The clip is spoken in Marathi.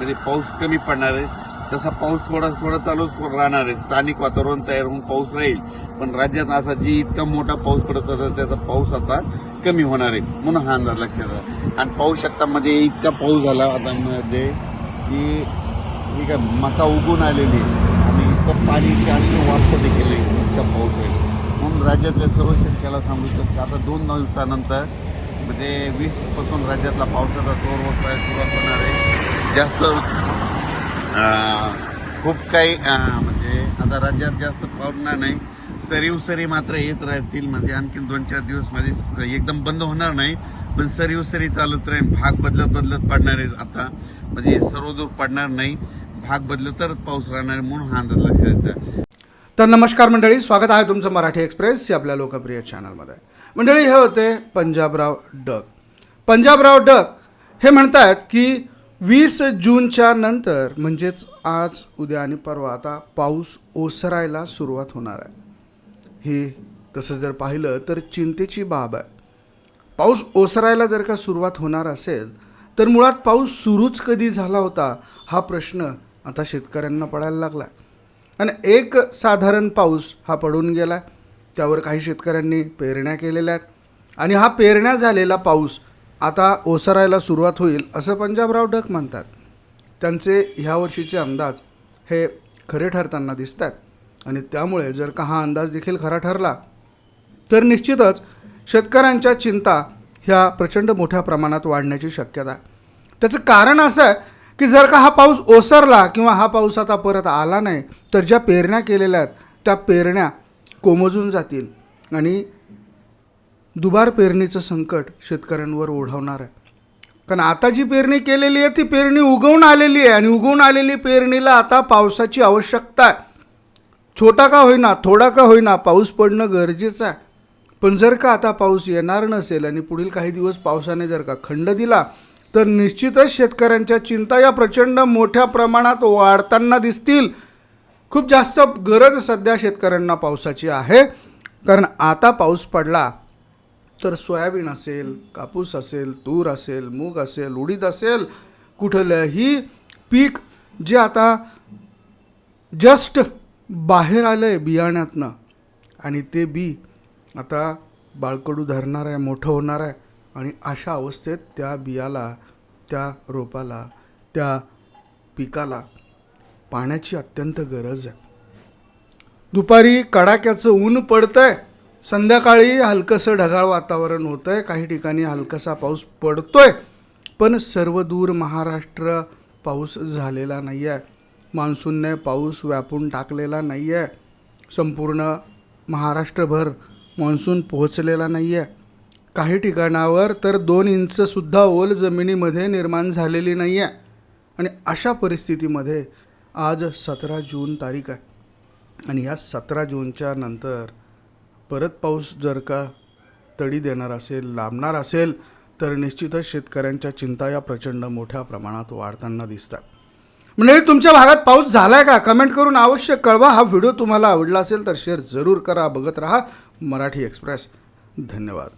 म्हणजे पाऊस कमी पडणार आहे. तसा पाऊस थोडा थोडा चालूच राहणार आहे. स्थानिक वातावरण तयार होऊन पाऊस राहील. पण राज्यात असा जी इतका मोठा पाऊस पडत होता त्याचा पाऊस आता कमी होणार आहे. म्हणून हा अंदाज लक्षात आला आणि पाऊस शकतामध्ये म्हणजे इतका पाऊस झाला आता मध्ये की ठीक आहे मका उगून आलेली आणि इतकं पाणी जास्त वापसा देखील इतका पाऊस आहे. म्हणून राज्यातल्या सर्व शेतकऱ्याला सांगू शकतो की आता दोन दिवसानंतर म्हणजे वीसपासून राज्यातला पावसाचा जोर ओसरायला सुरुवात होणार आहे. जास्त खूप काही म्हणजे आता राज्यात जास्त पडणार नाही. सरी उसरी मात्र येत राहतील म्हणजे आणखीन दोन चार दिवसमध्ये एकदम बंद होणार नाही. पण सरी उसरी चालत राहील भाग बदलत बदलत पडणार आहे आता. म्हणजे सर्वदूर पडणार नाही. भाग बदलत तरच पाऊस राहणार म्हणून हा अंदाज लक्षात तर नमस्कार मंडळी स्वागत आहे तुमचं मराठी एक्सप्रेस या आपल्या लोकप्रिय चॅनलमध्ये. मंडळी हे होते पंजाबराव डक. पंजाबराव डक हे म्हणतात की वीस जूनच्या नंतर म्हणजेच आज उद्या आणि परवा आता पाऊस ओसरायला सुरुवात होणार आहे. हे तसं जर पाहिलं तर चिंतेची बाब आहे. पाऊस ओसरायला जर का सुरुवात होणार असेल तर मुळात पाऊस सुरूच कधी झाला होता हा प्रश्न आता शेतकऱ्यांना पडायला लागला आणि एक साधारण पाऊस हा पडून गेला त्यावर काही शेतकऱ्यांनी पेरण्या केलेल्या आहेत. आणि हा पेरण्या झालेला पाऊस आता ओसरायला सुरुवात होईल असं पंजाबराव डक म्हणतात. त्यांचे ह्या वर्षीचे अंदाज हे खरे ठरताना दिसत आहेत आणि त्यामुळे जर का हा अंदाज देखील खरा ठरला तर निश्चितच शेतकऱ्यांच्या चिंता ह्या प्रचंड मोठ्या प्रमाणात वाढण्याची शक्यता आहे. त्याचं कारण असं आहे की जर का हा पाऊस ओसरला किंवा हा पाऊस आता परत आला नाही तर ज्या पेरण्या केलेल्या आहेत त्या पेरण्या कोमजून जातील. आणि दुबार पेरणीचं संकट शेतकऱ्यांवर ओढवणार आहे. कारण आता जी पेरणी केलेली आहे ती पेरणी उगवून आलेली आहे आणि उगवून आलेली पेरणीला आता पावसाची आवश्यकता आहे. छोटा का होईना थोडा का होईना पाऊस पडणं गरजेचं आहे. पण जर का आता पाऊस येणार नसेल आणि पुढील काही दिवस पावसाने जर का खंड दिला तर निश्चितच शेतकऱ्यांच्या चिंता या प्रचंड मोठ्या प्रमाणात वाढताना दिसतील. खूप जास्त गरज सध्या शेतकऱ्यांना पावसाची आहे. कारण आता पाऊस पडला तर सोयाबीन असेल कापूस असेल तूर असेल मूग असेल उडीद असेल कुठलंही पीक जे आता जस्ट बाहेर आलं आहे बियाण्यातनं आणि ते बी आता बाळकडू धरणार आहे मोठं होणार आहे आणि अशा अवस्थेत त्या बियाला त्या रोपाला त्या पिकाला पाण्याची अत्यंत गरज आहे. दुपारी कडाक्याचं ऊन पडतंय. संध्याकाळी हलकंसं ढगाळ वातावरण होतं आहे काही ठिकाणी हलकासा पाऊस पडतोय पण सर्व दूर महाराष्ट्र पाऊस झालेला नाही आहे मान्सूनने पाऊस व्यापून टाकलेला नाही आहे संपूर्ण महाराष्ट्रभर मान्सून पोहोचलेला नाही आहे काही ठिकाणावर तर दोन इंचसुद्धा ओल जमिनीमध्ये निर्माण झालेली नाही आहे आणि अशा परिस्थितीमध्ये आज सतरा जून तारीख आहे. आणि या सतरा जूनच्या नंतर परत पाऊस जर का तडी देणार असेल लांबणार असेल तर निश्चितच शेतकऱ्यांच्या चिंता या प्रचंड मोठ्या प्रमाणात वाढताना दिसतात. म्हणजे तुमच्या भागात पाऊस झालाय का? कमेंट करून अवश्य कळवा. हा व्हिडिओ तुम्हाला आवडला असेल तर शेअर जरूर करा. बघत राहा मराठी एक्सप्रेस. धन्यवाद.